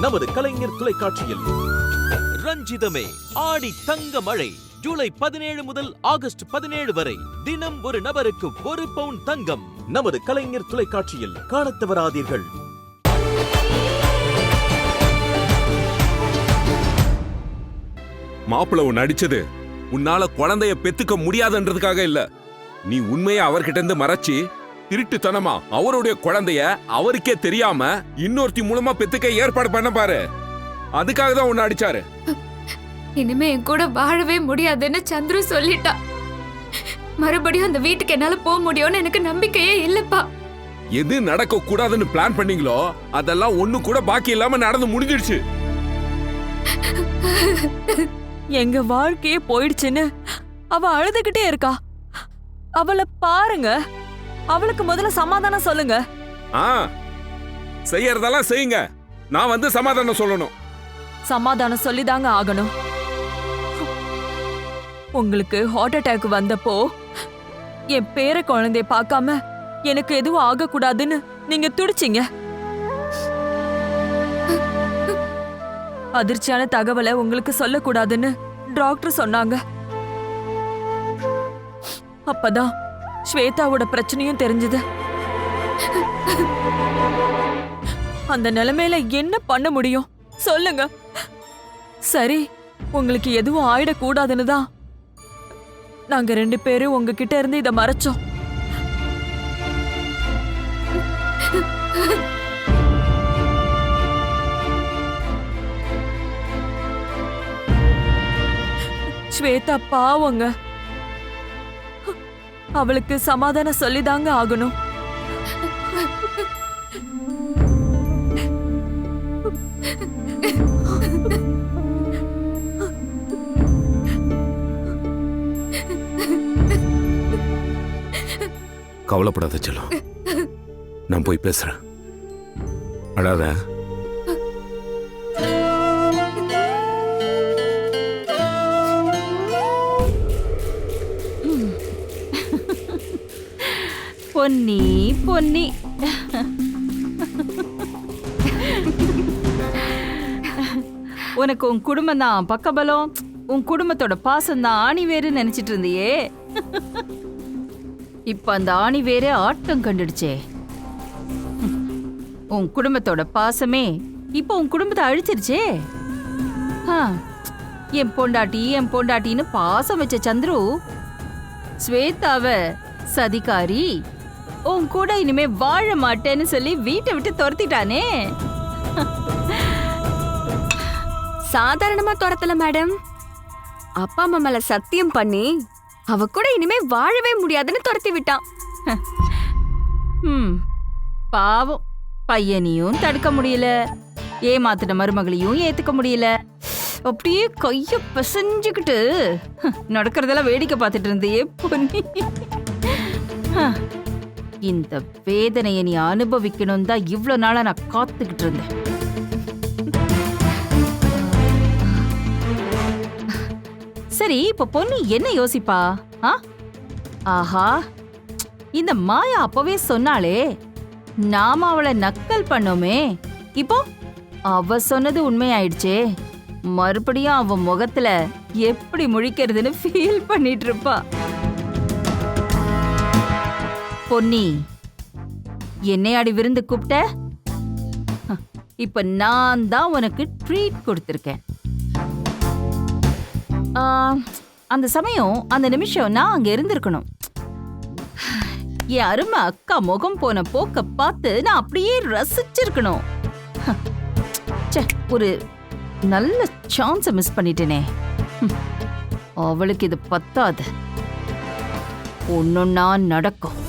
நமது கலைஞர் தொலைக்காட்சியில். ரஞ்சிதமே ஆடி தங்க மழை ஜூலை பதினேழு முதல் ஆகஸ்ட் பதினேழு வரை தினம் ஒரு நபருக்கு ஒரு பவுன் தங்கம். நமது கலைஞர் தொலைக்காட்சியில் காணத்தவராதீர்கள் மாப்பிள்ள உன் அடிச்சது. உன்னால குழந்தைய பெத்துக்க முடியாதுன்றதுக்காக இல்ல. நீ உண்மையை அவர்கிட்ட இருந்து மறைச்சி திருட்டுத்தனமா? அவருடைய குழந்தைய அவருக்கே தெரியாம இன்னொருத்தி மூலமா பெத்துக்க ஏற்பாடு பண்ண பாரு. அதுக்காக தான் உன்னை அடிச்சாரு. இனிமே என் கூட வாழவே முடியாதுன்னு சந்துரு சொல்லிட்டா. மறுபடியும் அந்த வீட்டுக்கு என்னால போக முடியும்னு எனக்கு நம்பிக்கையே இல்லப்பா. எது நடக்க கூடாதுன்னு பிளான் பண்ணீங்களோ அதெல்லாம் ஒண்ணு கூட பாக்கி இல்லாம நடந்து முடிஞ்சிடுச்சு. எங்க வாழ்க்கையே போயிடுச்சுன்னு அவ அழுதுகிட்டே இருக்கா. அவளை பாருங்க. அவளுக்கு முதல்ல சமாதானம் சொல்லுங்க. ஆ செய்யறதெல்லாம் செய்யுங்க. நான் வந்து சமாதானம் சொல்லணும். சமாதானம் சொல்லிதாங்க ஆகணும். உங்களுக்கு ஹார்ட் அட்டாக் வந்தப்போ என் பேர குழந்தைய பார்க்காம எனக்கு எதுவும் ஆகக்கூடாதுன்னு நீங்க துடிச்சீங்க. அதிர்ச்சியான தகவலை உங்களுக்கு சொல்லக்கூடாதுன்னு டாக்டர் சொன்னாங்க. அப்பதான் ஸ்வேதாவோட பிரச்சனையும் தெரிஞ்சது. அந்த நிலைமையில என்ன பண்ண முடியும்? சொல்லுங்க. சரி உங்களுக்கு எதுவும் ஆயிடக்கூடாதுன்னு தான். நாங்க ரெண்டு பேரும் உங்ககிட்ட இருந்து இதை மறைச்சோம். ஸ்வேதா பாவங்க. அவளுக்கு சமாதானம் சொல்லிதாங்க ஆகணும். கவலைப்படாத செல்லும். நான் போய் பேசுறேன். அடாத பொன்னி பொன்னி. உனக்கு உன் குடும்பம் தான் பக்கபலம். உன் குடும்பத்தோட பாசம் தான் ஆணி வேறு நினைச்சிட்டு இருந்தியே. இப்ப அந்த ஆணி வேறு ஆட்டம் கண்டுடுச்சே. உன் குடும்பத்தோட பாசமே இப்போ உன் குடும்பத்தை அழிச்சிருச்சே. என் பொண்டாட்டி என் பொண்டாட்டின்னு பாசம் வச்ச சந்துரு. ஸ்வேதாவ சதிகாரி. உன் கூட இனிமே வாழ மாட்டேன்னு சொல்லி வீட்டை விட்டு துரத்திட்டானே. சாதாரணமா துரத்தல மேடம். அப்பா அம்மா மேல சத்தியம் பண்ணி அவ கூட இனிமே வாழவே முடியாதுன்னு துரத்தி விட்டான். ம் பாவம். பையனையும் தடுக்க முடியல. ஏமாத்தின மருமகளையும் ஏத்துக்க முடியல. அப்படியே கைய பிசைஞ்சுக்கிட்டு நடக்கிறதெல்லாம் வேடிக்கை பார்த்துட்டு இருந்தே பொன்னி. இந்த வேதனையை நீ அனுபவிக்கணும் தான் இவ்வளோ நாளா நான் காத்துக்கிட்டு இருந்தேன். சரி இப்போ பொண்ணு என்ன யோசிப்பா? ஆ? ஆஹா இந்த மாயா அப்பவே சொன்னாளே நாம அவளை நக்கல் பண்ணோமே. இப்போ அவ சொன்னது உண்மையாயிடுச்சே. மறுபடியும் அவ முகத்துல எப்படி முழிக்கிறதுன்னு ஃபீல் பண்ணிட்டு இருப்பா. பொன்னி. என்னையாடி விருந்து கூப்பிட்ட? இப்ப நான் தான் உனக்கு ட்ரீட் கொடுத்துருக்கேன். ஆ, அந்த சமயம் அந்த நிமிஷம் நான் அங்க இருந்திருக்கணும். என் அருமை அக்கா முகம் போன போக்க பார்த்து நான் அப்படியே ரசிச்சிருக்கணும். ச்சே ஒரு நல்ல சான்ஸை மிஸ் பண்ணிட்டேனே. அவளுக்கு இது பத்தாது. ஒன்னொன்னா நடக்கும்.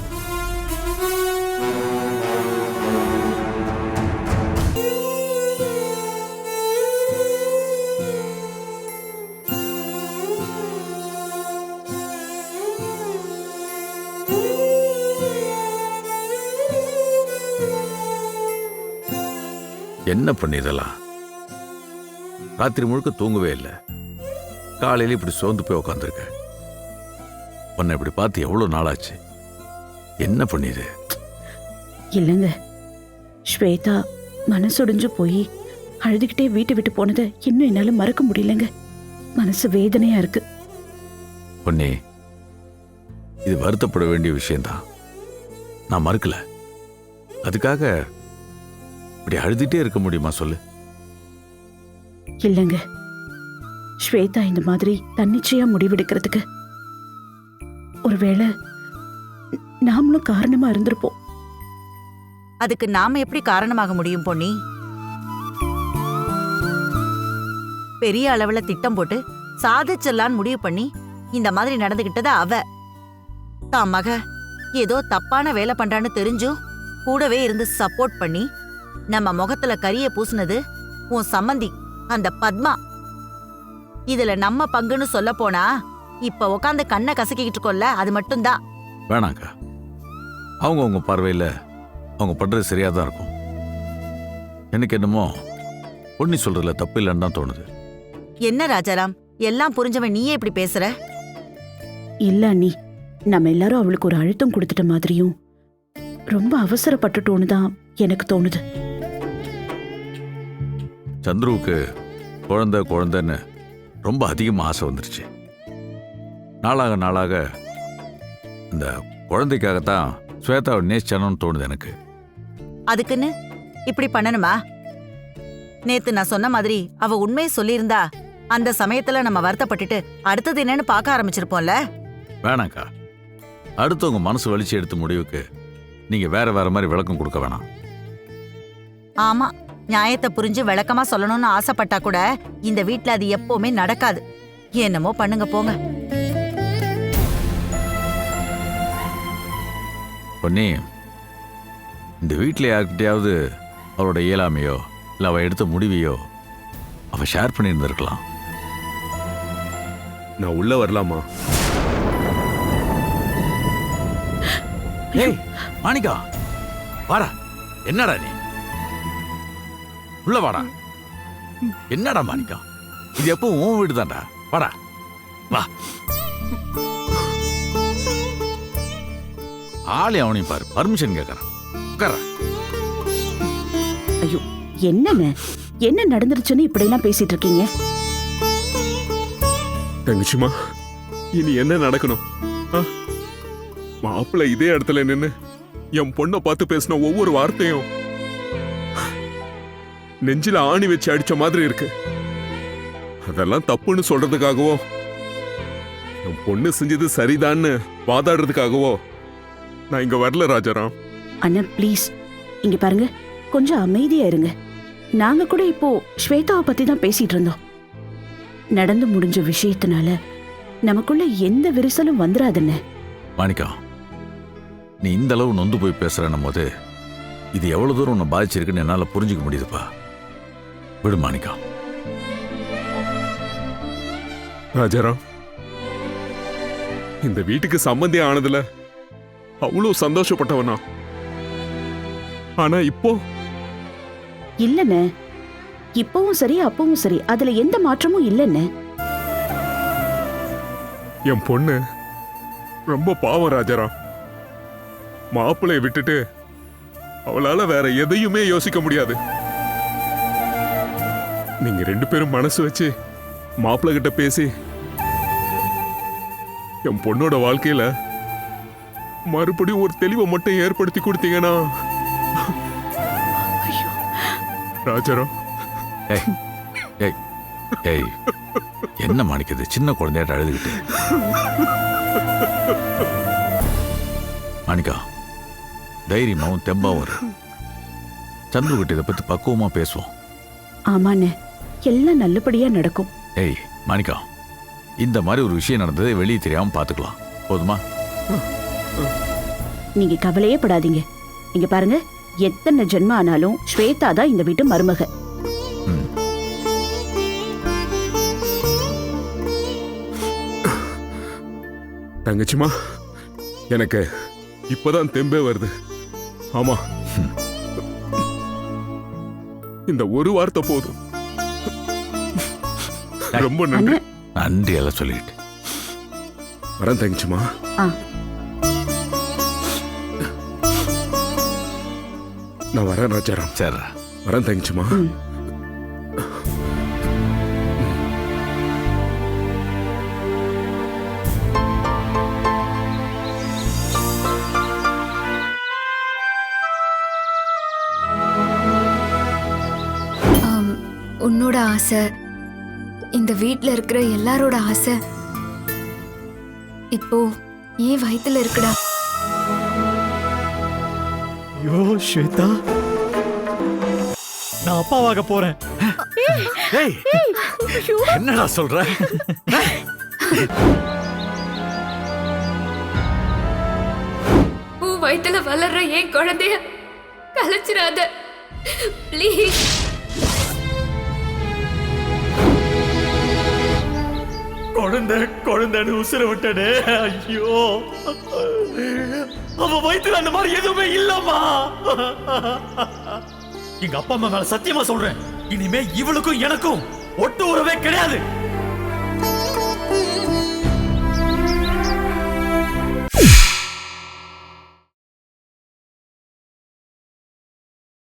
என்ன பண்ணிடலாம் ராத்திரி முழுக்க தூங்கவே இல்லை. காலையில இப்படி சோர்ந்து போய் உக்காந்துருக்க. உன்னை இப்படி பார்த்து எவ்வளோ நாளாச்சு? என்ன பண்ணிடு இல்லைங்க. ஸ்வேதா மனசுடைஞ்சு போய் அழுதுகிட்டே வீட்டை விட்டு போனதை இன்னும் என்னால மறக்க முடியலங்க. மனசு வேதனையா இருக்கு. பொன்னி இது வருத்தப்பட வேண்டிய விஷயம்தான். நான் மறுக்கல. அதுக்காக இப்படி அழுதுட்டே இருக்க முடியுமா சொல்லு? இல்லைங்க. ஸ்வேதா இந்த மாதிரி தன்னிச்சையா முடிவெடுக்கிறதுக்கு ஒருவேளை நாமளும் காரணமா இருந்திருப்போம். அதுக்கு நாம எப்படி காரணமாக முடியும் பொன்னி? பெரிய அளவுல திட்டம் போட்டு சாதிச்சிடலான்னு முடிவு பண்ணி இந்த மாதிரி நடந்துகிட்டது அவ. தான் மக ஏதோ தப்பான வேலை பண்றான்னு தெரிஞ்சும் கூடவே இருந்து சப்போர்ட் பண்ணி நம்ம முகத்துல கரிய பூசுனது உன் சம்மந்தி அந்த பத்மா. இதுல நம்ம பங்குன்னு சொல்ல போனா இப்ப உட்காந்து கண்ணை கசக்கிக்கிட்டு இருக்கோம்ல அது மட்டும்தான் வேணாங்க்கா அவங்க உங்க பார்வையில் அவங்க பண்றது சரியா தான் இருக்கும். எனக்கு என்னமோ பொன்னி சொல்றதுல தப்பு இல்லைன்னு தான் தோணுது. என்ன ராஜாராம்? எல்லாம் புரிஞ்சவன் நீயே இப்படி பேசுற? இல்ல அண்ணி. நம்ம எல்லாரும் அவளுக்கு ஒரு அழுத்தம் கொடுத்துட்ட மாதிரியும் ரொம்ப அவசரப்பட்டுட்டோன்னு தான் எனக்கு தோணுது. சந்துருவுக்கு குழந்தை குழந்தைன்னு ரொம்ப அதிகமாக ஆசை வந்துருச்சு. நாளாக நாளாக இந்த குழந்தைக்காகத்தான் ஸ்வேதாவை நேசிச்சானோன்னு தோணுது எனக்கு. அதுக்குன்னு இப்படி பண்ணணுமா? நேத்து நான் சொன்ன மாதிரி அவ உண்மையை சொல்லியிருந்தா அந்த சமயத்துல நம்ம வருத்தப்பட்டுட்டு அடுத்தது என்னன்னு பார்க்க ஆரம்பிச்சிருப்போம்ல? வேணாங்க்கா அடுத்தவங்க மனசு வலிச்சு எடுத்த முடிவுக்கு நீங்க வேற வேற மாதிரி விளக்கம் கொடுக்க வேணாம். ஆமா நியாயத்தை புரிஞ்சு விளக்கமா சொல்லணும்னு ஆசைப்பட்டா கூட இந்த வீட்ல அது எப்பவுமே நடக்காது. என்னமோ பண்ணுங்க போங்க. பொன்னி இந்த வீட்டில் யார்கிட்டயாவது அவளோட இயலாமையோ இல்லை அவள் எடுத்த முடிவையோ அவள் ஷேர் பண்ணியிருந்திருக்கலாம். நான் உள்ள வரலாமா? ஏய் மாணிக்கா வாடா. என்னடா நீ? உள்ள வாடா. என்னடா மாணிக்கா? இது எப்போ உன் வீடு தான்டா? வாடா. வா. ஆளே அவனையும் பாரு. பர்மிஷன் கேட்கறான் உட்கார ஐயோ என்னண்ணே? என்ன நடந்துருச்சுன்னு இப்படியெல்லாம் பேசிட்டு இருக்கீங்க? தங்கச்சிமா இனி என்ன நடக்கணும்? மாப்பிள்ளை இதே இடத்துல நின்னு என் பொண்ணை பார்த்து பேசின ஒவ்வொரு வார்த்தையும் நெஞ்சில ஆணி வச்சு அடிச்ச மாதிரி இருக்கு. அதெல்லாம் தப்புன்னு சொல்றதுக்காகவோ என் பொண்ணு செஞ்சது சரிதான்னு வாதாடுறதுக்காகவோ நான் இங்க வரல ராஜாராம். அண்ணா ப்ளீஸ். இங்க பாருங்க கொஞ்சம் அமைதியா இருங்க. நாங்க கூட இப்போ ஸ்வேதாவை பத்தி தான் பேசிட்டு இருந்தோம். நடந்து முடிஞ்ச விஷயத்தினால நமக்குள்ள எந்த விரிசலும் வந்துராதுன்னு. மாணிக்கா நீ இந்த அளவு நொந்து போய் பேசுறன்னும் போது இது எவ்வளவு தூரம் உன்னை பாதிச்சிருக்குன்னு என்னால புரிஞ்சுக்க முடியுதுப்பா. விடு மாணிக்கா. ராஜாராம் இந்த வீட்டுக்கு சம்பந்தி ஆனதுல அவ்வளவு சந்தோஷப்பட்டவனா? ஆனா இப்போ? இல்லண்ணே. இப்பவும் சரி அப்பவும் சரி. அதுல எந்த மாற்றமும் இல்லைண்ணே. என் பொண்ணு ரொம்ப பாவம் ராஜாராம். மாப்பிள்ளைய விட்டுட்டு அவளால வேற எதையுமே யோசிக்க முடியாது. நீங்க ரெண்டு பேரும் மனசு வச்சு மாப்பிள்ளை கிட்ட பேசி என் பொண்ணோட வாழ்க்கையில மறுபடியும் ஒரு தெளிவை மட்டும் ஏற்படுத்தி கொடுத்தீங்கன்னா ராஜாராம். ஏய் என்ன மாணிக்கது? சின்ன குழந்தையாட்ட அழுதுகிட்டு. மாணிக்கா தைரியமாவும் தெம்பாவும் சந்துருக்கிட்ட இதை பத்தி பக்குவமா பேசுவோம். ஆமாண்ணே. எல்லாம் நல்லபடியா நடக்கும். ஏய் மாணிக்கா இந்த மாதிரி ஒரு விஷயம் நடந்ததை வெளியே தெரியாம பாத்துக்கலாம் போதுமா? நீங்க கவலையே படாதீங்க. இங்க பாருங்க எத்தனை ஜென்மம் ஆனாலும் ஸ்வேதா தான் இந்த வீட்டு மருமக. தங்கச்சிமா எனக்கு இப்பதான் தெம்பே வருது. ஆமா. இந்த ஒரு வார்த்தை போதும். ரொம்ப நன்றி. நன்றி எல்லாம் சொல்லிட்டு வரேன் தேங்க்ஸுமா நான் வரேன் ராஜாராம். சார் வரேன் தேங்க்ஸுமா உன்னோட ஆசை இந்த வீட்ல இருக்கிற எல்லாரோட ஆசை. இப்போ ஏன் வயித்துல இருக்குடா. ஐயோ ஸ்வேதா. நான் அப்பாவாக போறேன். ஏய் என்னடா சொல்ற? உன் வயித்துல வளர்ற ஏன் குழந்தைய கலைச்சிடாத. ப்ளீஸ் குழந்தை குழந்தைன்னு உசுர விட்டனே. ஐயோ. அவ வயிற்றுல அந்த மாதிரி எதுவுமே இல்லம்மா. எங்க அப்பா அம்மா மேல சத்தியமா சொல்றேன். இனிமே இவளுக்கும் எனக்கும் ஒட்டு உறவே கிடையாது.